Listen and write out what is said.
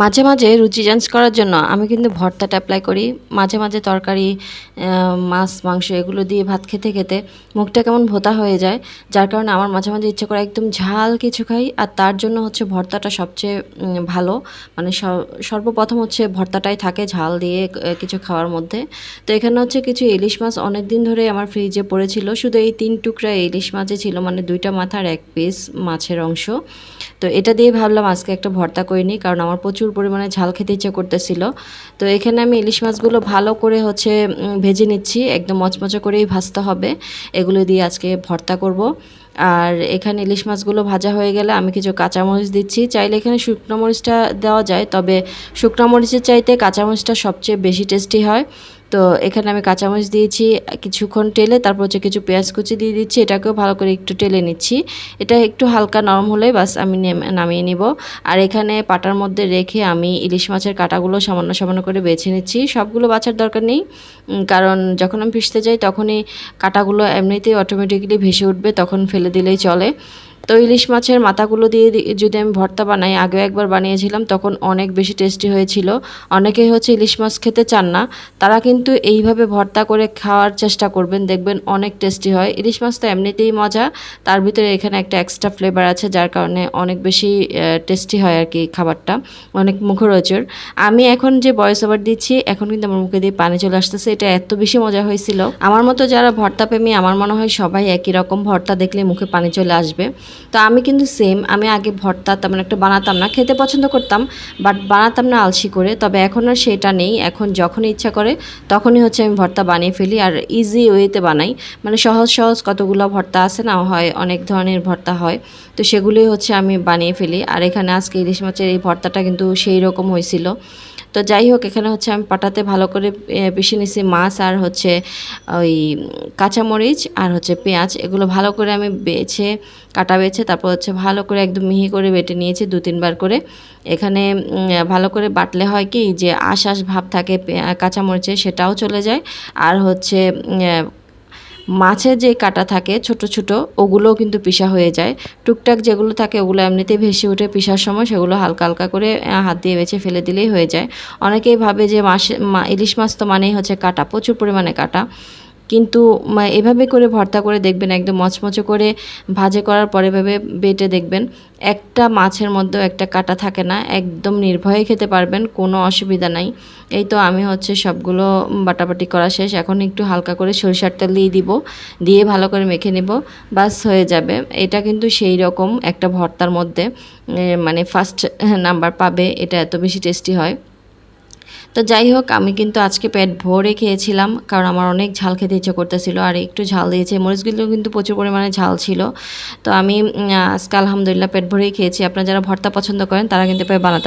মাঝে মাঝে রুচি চেঞ্জ করার জন্য আমি কিন্তু ভর্তাটা অ্যাপ্লাই করি। মাঝে মাঝে তরকারি মাছ, মাংস এগুলো দিয়ে ভাত খেতে খেতে মুখটা কেমন ভোতা হয়ে যায়। যার কারণে আমার মাঝে মাঝে ইচ্ছে করে একদম ঝাল কিছু খাই আর তার জন্য হচ্ছে ভর্তাটা সবচেয়ে ভালো। মানে সর্বপ্রথম হচ্ছে ভর্তাটাই থাকে ঝাল দিয়ে কিছু খাওয়ার মধ্যে। তো এখানে হচ্ছে কিছু ইলিশ মাছ অনেক দিন ধরে আমার ফ্রিজে পড়েছিল। শুধু এই তিন টুকরা ইলিশ মাছই ছিল মানে দুইটা মাথার এক পিস মাছের অংশ। তো এটা দিয়ে ভাবলাম আজকে একটা ভর্তা করে নিই, কারণ আমার প্রচুর পরিমাণে ঝাল খেতে ইচ্ছে করতেছিল। তো এখানে আমি ইলিশ মাছগুলো ভালো করে হচ্ছে ভেজে নিচ্ছি। একদম মচমচে করেই ভাজতে হবে। এগুলো দিয়ে আজকে ভর্তা করব। আর এখানে ইলিশ মাছগুলো ভাজা হয়ে গেলে আমি কিছু কাঁচামরিচ দিচ্ছি। চাইলে এখানে শুকনো মরিচটা দেওয়া যায়, তবে শুকনো মরিচের চাইতে কাঁচামরিচটা সবচেয়ে বেশি টেস্টি হয়। তো এখানে আমি কাঁচামরিচ দিয়েছি, কিছুক্ষণ টেলে, তারপর হচ্ছে কিছু পেঁয়াজ কুচি দিয়ে দিচ্ছি, এটাকেও ভালো করে একটু টেলে নিচ্ছি। এটা একটু হালকা নরম হলেই বাস আমি নেম- নামিয়ে নিব। আর এখানে পাটার মধ্যে রেখে আমি ইলিশ মাছের কাঁটাগুলো সামান্য সামান্য করে বেছে নিচ্ছি। সবগুলো বাছার দরকার নেই কারণ যখন আমি পিষতে যাই তখনই কাঁটাগুলো এমনিতেই অটোমেটিক্যালি ভেসে উঠবে, তখন ফেলে দিলেই চলে। তো ইলিশ মাছের মাথাগুলো দিয়ে যদি আমি ভর্তা বানাই, আগেও একবার বানিয়েছিলাম, তখন অনেক বেশি টেস্টি হয়েছিল। অনেকেই হচ্ছে ইলিশ মাছ খেতে চান না, তারা কিন্তু এইভাবে ভর্তা করে খাওয়ার চেষ্টা করবেন, দেখবেন অনেক টেস্টি হয়। ইলিশ মাছ তো এমনিতেই মজা, তার ভিতরে এখানে একটা এক্সট্রা ফ্লেভার আছে, যার কারণে অনেক বেশি টেস্টি হয় আর কি খাবারটা, অনেক মুখরোচর আমি এখন যে ভয়েস ওভার দিচ্ছি, এখন কিন্তু আমার মুখে দিয়ে পানি চলে আসতেছে, এটা এত বেশি মজা হয়েছিল। আমার মতো যারা ভর্তা প্রেমী আমার মনে হয় সবাই একই রকম ভর্তা দেখলে মুখে পানি চলে আসবে। তো আমি কিন্তু সেম আমি আগে ভর্তা তেমন একটা বানাতাম না, খেতে পছন্দ করতাম বাট বানাতাম না আলসি করে, তবে এখন আর সেটা নেই, এখন যখন ইচ্ছা করে, তখনই হচ্ছে আমি ভর্তা বানিয়ে ফেলি, আর ইজি ওয়েতে বানাই মানে সহজ সহজ কতগুলো ভর্তা আছে না, হয় অনেক ধরনের ভর্তা হয়, তো সেগুলোই হচ্ছে আমি বানিয়ে ফেলি, আর এখানে আজকে ইলিশ মাছের এই ভর্তাটা কিন্তু সেই রকম হয়েছিল তো যাই হোক, এখানে হচ্ছে আমি পাটাতে ভালো করে পিষে নিছি মাছ আর হচ্ছে, ওই কাঁচামরিচ আর হচ্ছে পেঁয়াজ। এগুলো ভালো করে আমি বেছে, কাটা বেছে, তারপর হচ্ছে ভালো করে একদম মিহি করে বেটে নিয়েছি দু, তিনবার করে। এখানে ভালো করে বাটলে হয় কি, যে আশ আশ ভাব থাকে কাঁচামরিচে সেটাও চলে যায়। আর হচ্ছে মাছের যে কাটা থাকে, ছোট ছোট, ওগুলোও কিন্তু পিসা হয়ে যায়। টুকটাক যেগুলো থাকে, ওগুলো এমনিতে ভেসে উঠে পিসার সময় সেগুলো হালকা হালকা করে হাত দিয়ে বেছে ফেলে দিলেই হয়ে যায়। অনেকেই ভাবে যে মাছ ইলিশ মাছ তো মানেই হচ্ছে কাটা, প্রচুর পরিমাণে কাটা। কিন্তু এভাবে করে ভর্তা করে দেখবেন, একদম মচমচে করে ভাজে করার পরে এভাবে বেটে দেখবেন, একটা মাছের মধ্যেও একটা কাটা থাকে না, একদম নির্ভয়ে খেতে পারবেন, কোনো অসুবিধা নাই। এই তো আমি হচ্ছে সবগুলো বাটাবাটি করা শেষ, এখন একটু হালকা করে সরিষার তেল দিয়ে দিব, দিয়ে ভালো করে মেখে নেব, বাস হয়ে যাবে। এটা কিন্তু সেই রকম একটা ভর্তার মধ্যে মানে ফার্স্ট নাম্বার পাবে, এটা এত বেশি টেস্টি হয়। তো যাই হোক, আমি কিন্তু আজকে পেট ভরে খেয়েছিলাম, কারণ আমার অনেক ঝাল খেতে ইচ্ছে করতেছিল, আর একটু ঝাল দিয়েছে। মরিচগুলো কিন্তু প্রচুর পরিমাণে ঝাল ছিল। তো আমি আজকে আলহামদুলিল্লাহ পেট ভরেই খেয়েছি। আপনারা যারা ভর্তা পছন্দ করেন, তারা কিন্তু বানাতে